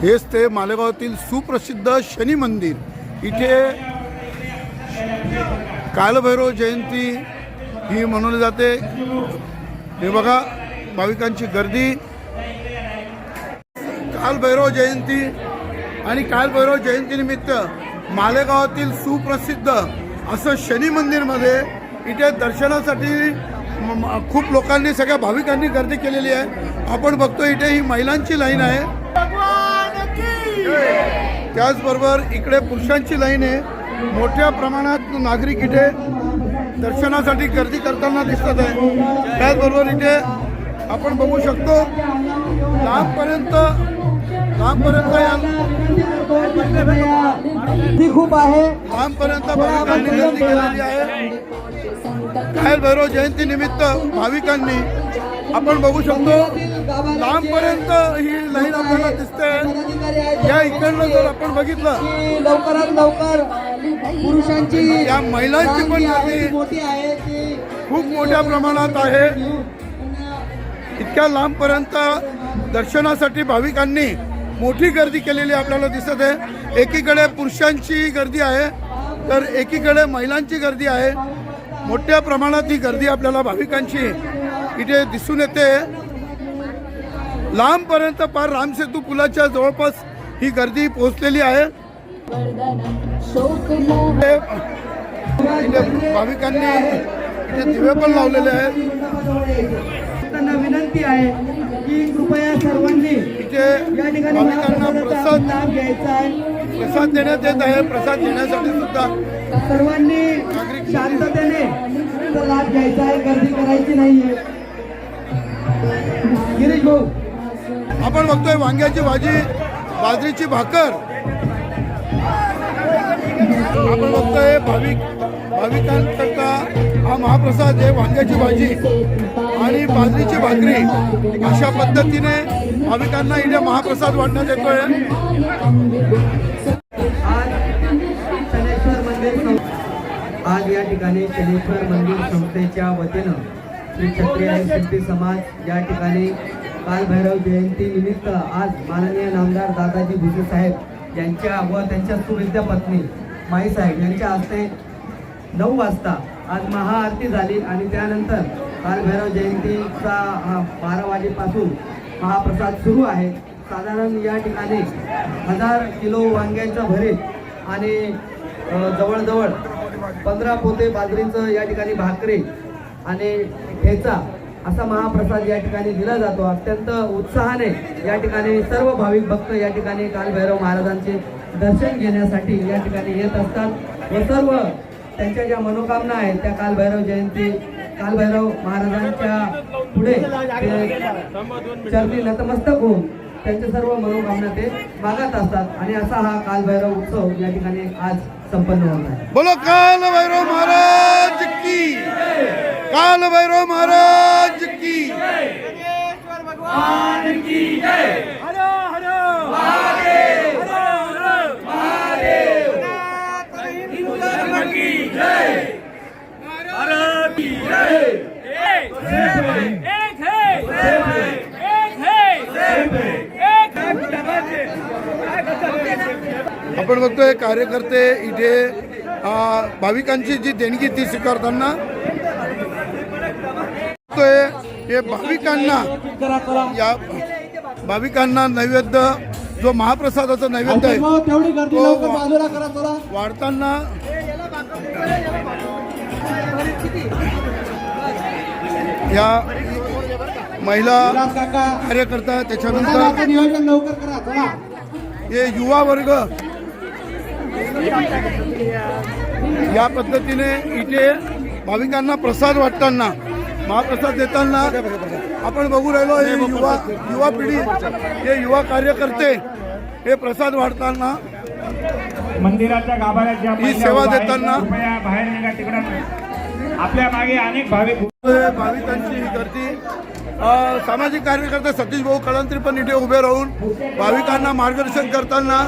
हेच ते मालेगावातील सुप्रसिद्ध शनी मंदिर. इथे कालभैरव जयंती ही म्हणवली जाते. हे बघा भाविकांची गर्दी. कालभैरव जयंती आणि कालभैरव जयंतीनिमित्त मालेगावातील सुप्रसिद्ध असं शनी मंदिरमध्ये इथे दर्शनासाठी खूप लोकांनी सगळ्या भाविकांनी गर्दी केलेली आहे. आपण बघतो इथे ही महिलांची लाईन आहे. त्याचबरोबर इकडे पुरुषांची लाईन आहे. मोठ्या प्रमाणात नागरिक इथे दर्शनासाठी गर्दी करताना दिसत आहे. त्याचबरोबर इथे आपण बघू शकतो लांबपर्यंत लांबपर्यंत या खूप आहे. लांबपर्यंत भाविकांनी गर्दी केलेली आहे. काल भैरव जयंती निमित्त भाविकांनी आपण बघू शकतो लांबपर्यंत ही लाईन आपल्याला दिसते या इकडनं जर आपण बघितलं लवकरात लवकर पुरुषांची या महिलांची पण गर्दी खूप मोठ्या प्रमाणात आहे. इतक्या लांबपर्यंत दर्शनासाठी भाविकांनी मोठी गर्दी केलेली आपल्याला दिसत आहे. एकीकडे पुरुषांची गर्दी आहे तर एकीकडे महिलांची गर्दी आहे. मोठ्या प्रमाणात ही गर्दी आपल्याला भाविकांची इथे दिसून येते. लांबपर्यंत पार रामसेतू पुलाच्या जवळपास ही गर्दी पोहोचलेली आहे. भाविकांनी इथे दिवे पण लावलेले आहेत. त्यांना विनंती आहे की कृपया सर्वांनी इथे या ठिकाणी भाविकांना प्रसाद लाभ घ्यायचा आहे. प्रसाद देण्यात येत आहे. प्रसाद घेण्यासाठी सुद्धा सर्वांनी शांततेने लाभ घ्यायचा आहे. गर्दी करायची नाहीये. गिरीश भाऊ आपण बघतोय वांग्याची भाजी बाजरीची भाकर. आपण बघतोय भाविक भाविकांकरता हा महाप्रसाद आहे वांग्याची भाजी आणि बाजरीची भाकरी. अशा पद्धतीने भाविकांना इथे महाप्रसाद वाटण्यात येतोय. आज आज या ठिकाणी शनेश्वर मंदिर संस्थेच्या वतीनं श्री क्षत्रिय शिल्पी समाज या ठिकाणी कालभैरव जयंती निमित्त आज माननीय नामदार दादाजी भुसे साहेब यांच्या व त्यांच्या सुविद्या पत्नी माई साहेब यांच्या हस्ते नऊ वाजता आज महाआरती झाली आणि त्यानंतर कालभैरव जयंतीचा हा बारा वाजेपासून महाप्रसाद सुरू आहे. साधारण या ठिकाणी हजार किलो वांग्याचं भरीत आणि जवळजवळ पंधरा पोते बाजरीचं या ठिकाणी भाकरी आणि ठेचा असा महाप्रसाद या ठिकाणी दिला जातो. अत्यंत उत्साहाने या ठिकाणी सर्व भाविक भक्त या ठिकाणी कालभैरव महाराजांचे दर्शन घेण्यासाठी या ठिकाणी येत असतात व सर्व त्यांच्या ज्या मनोकामना आहेत त्या कालभैरव जयंती कालभैरव महाराजांच्या पुढे चरणी नतमस्तक होऊन त्यांच्या सर्व मनोकामना ते मागत असतात. आणि असा हा कालभैरव उत्सव या ठिकाणी आज संपन्न होत आहे. बोलो कालभैरव महाराज की काल भैरव महाराज की एक है। एक है एक है। आपण बघतोय कार्यकर्ते इथे भाविकांची जी देणगी ती स्वीकारताना बघतोय हे भाविकांना या भाविकांना नैवेद्य जो महाप्रसादाचा नैवेद्य आहे तो वाढताना या महिला कार्यकर्ता त्याच्यानंतर हे युवा वर्ग या पद्धतीने इथे भाविकांना प्रसाद वाटताना महाप्रसाद देताना आपण बघू राहिलो हे युवा युवा पिढी हे युवा कार्यकर्ते हे प्रसाद वाटताना मंदिराच्या गाभाऱ्यात ही सेवा देताना- बाहेर निघा तिकडं. आपल्या मागे अनेक भाविक भाविकांची ही गर्दी. सामाजिक कार्यकर्ते सतीश भाऊ कळंत्री पण इथे उभे राहून भाविकांना मार्गदर्शन करताना